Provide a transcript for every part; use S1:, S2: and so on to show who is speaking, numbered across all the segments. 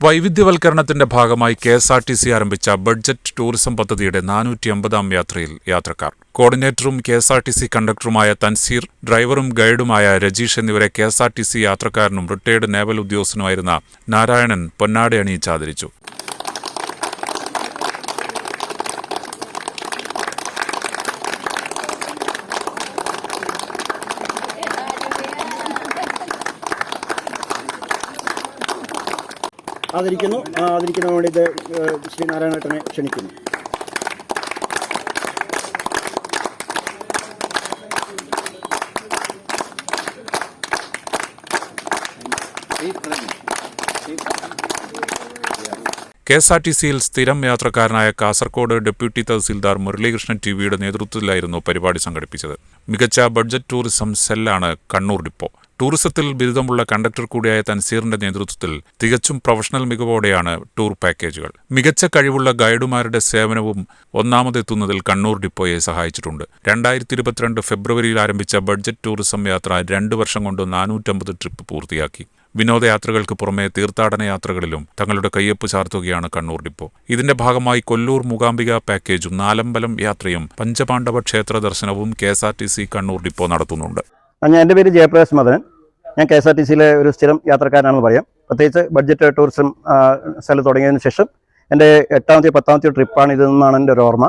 S1: വൈവിധ്യവൽക്കരണത്തിന്റെ ഭാഗമായി K S R T C ആരംഭിച്ച budget tourism പദ്ധതിയുടെ നാനൂറ്റി അമ്പതാം യാത്രയിൽ യാത്രക്കാർ. കോർഡിനേറ്ററും K S R T C കണ്ടക്ടറുമായ Thanseer ഡ്രൈവറും ഗൈഡുമായ രജീഷ് എന്നിവരെ K S R T C യാത്രക്കാരനും retired naval ഉദ്യോഗസ്ഥനുമായിരുന്ന നാരായണൻ പൊന്നാടി അണിയിച്ച്
S2: ആദരിക്കുന്നു. ആദരിക്കുന്ന വേണ്ടി ഇത് ശ്രീനാരായണേട്ടനെ ശ്രീ നാരായണേട്ടനെ ക്ഷണിക്കുന്നു.
S1: കെ എസ് ആർ ടി സിയിൽ സ്ഥിരം യാത്രക്കാരനായ കാസർകോട് ഡെപ്യൂട്ടി തഹസീൽദാർ മുരളീകൃഷ്ണൻ ടി വിയുടെ നേതൃത്വത്തിലായിരുന്നു പരിപാടി സംഘടിപ്പിച്ചത്. മികച്ച ബഡ്ജറ്റ് ടൂറിസം സെല്ലാണ് കണ്ണൂർ ഡിപ്പോ. ടൂറിസത്തിൽ ബിരുദമുള്ള കണ്ടക്ടർ കൂടിയായ തൻസീറിന്റെ നേതൃത്വത്തിൽ തികച്ചും പ്രൊഫഷണൽ മികവോടെയാണ് ടൂർ പാക്കേജുകൾ. മികച്ച കഴിവുള്ള ഗൈഡുമാരുടെ സേവനവും ഒന്നാമതെത്തുന്നതിൽ കണ്ണൂർ ഡിപ്പോയെ സഹായിച്ചിട്ടുണ്ട്. രണ്ടായിരത്തി ഇരുപത്തിരണ്ട് ഫെബ്രുവരിയിൽ ആരംഭിച്ച ബഡ്ജറ്റ് ടൂറിസം യാത്ര രണ്ടു വർഷം കൊണ്ട് നാനൂറ്റമ്പത് ട്രിപ്പ് പൂർത്തിയാക്കി. വിനോദയാത്രകൾക്ക് പുറമെ തീർത്ഥാടന യാത്രകളിലും തങ്ങളുടെ കയ്യൊപ്പ് ചാർത്തുകയാണ് കണ്ണൂർ ഡിപ്പോ. ഇതിന്റെ ഭാഗമായി കൊല്ലൂർ മൂകാംബിക പാക്കേജും നാലമ്പലം യാത്രയും പഞ്ചപാണ്ഡവ ക്ഷേത്ര ദർശനവും കെ കണ്ണൂർ ഡിപ്പോ നടത്തുന്നുണ്ട്.
S2: ഞാൻ എന്റെ പേര് ജയപ്രകാശ് മദനൻ ഞാൻ കെ എസ് ആർ ടി സിയിലെ ഒരു സ്ഥിരം യാത്രക്കാരനാണെന്ന് പറയാം. പ്രത്യേകിച്ച് ബഡ്ജറ്റ് ടൂറിസം സ്ഥലം തുടങ്ങിയതിന് ശേഷം എന്റെ എട്ടാമത്തെ പത്താമത്തെ ട്രിപ്പാണ് ഇതെന്നാണ് എന്റെ ഒരു ഓർമ്മ.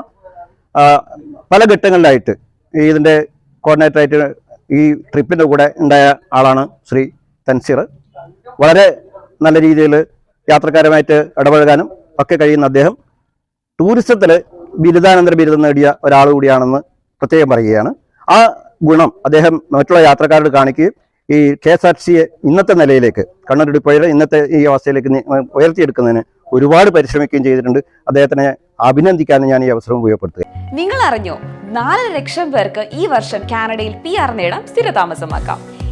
S2: പല ഘട്ടങ്ങളിലായിട്ട് ഈ ഇതിന്റെ കോർഡിനേറ്ററായിട്ട് ഈ ട്രിപ്പിന്റെ കൂടെ ഉണ്ടായ ആളാണ് ശ്രീ തൻസീർ. വളരെ നല്ല രീതിയിൽ യാത്രക്കാരുമായിട്ട് ഇടപഴകാനും ഒക്കെ കഴിയുന്ന അദ്ദേഹം ടൂറിസത്തിൽ ബിരുദാനന്തര ബിരുദം നേടിയ ഒരാൾ കൂടിയാണെന്ന് പ്രത്യേകം പറയുകയാണ്. ആ ഗുണം അദ്ദേഹം മറ്റുള്ള യാത്രക്കാരോട് കാണിക്കുകയും ഈ കെ എസ് ആർ ടി സിയെ ഇന്നത്തെ നിലയിലേക്ക് കണ്ണൂർ ഡിപ്പോയുടെ ഇന്നത്തെ ഈ അവസ്ഥയിലേക്ക് ഉയർത്തിയെടുക്കുന്നതിന് ഒരുപാട് പരിശ്രമിക്കുകയും ചെയ്തിട്ടുണ്ട്. അദ്ദേഹത്തിനെ അഭിനന്ദിക്കാനും ഞാൻ ഈ അവസരം ഉപയോഗപ്പെടുത്തുക.
S3: നിങ്ങൾ അറിഞ്ഞോ നാല് ലക്ഷം പേർക്ക് ഈ വർഷം കാനഡയിൽ പി ആർ നേടാം സ്ഥിരതാമസമാക്കാം.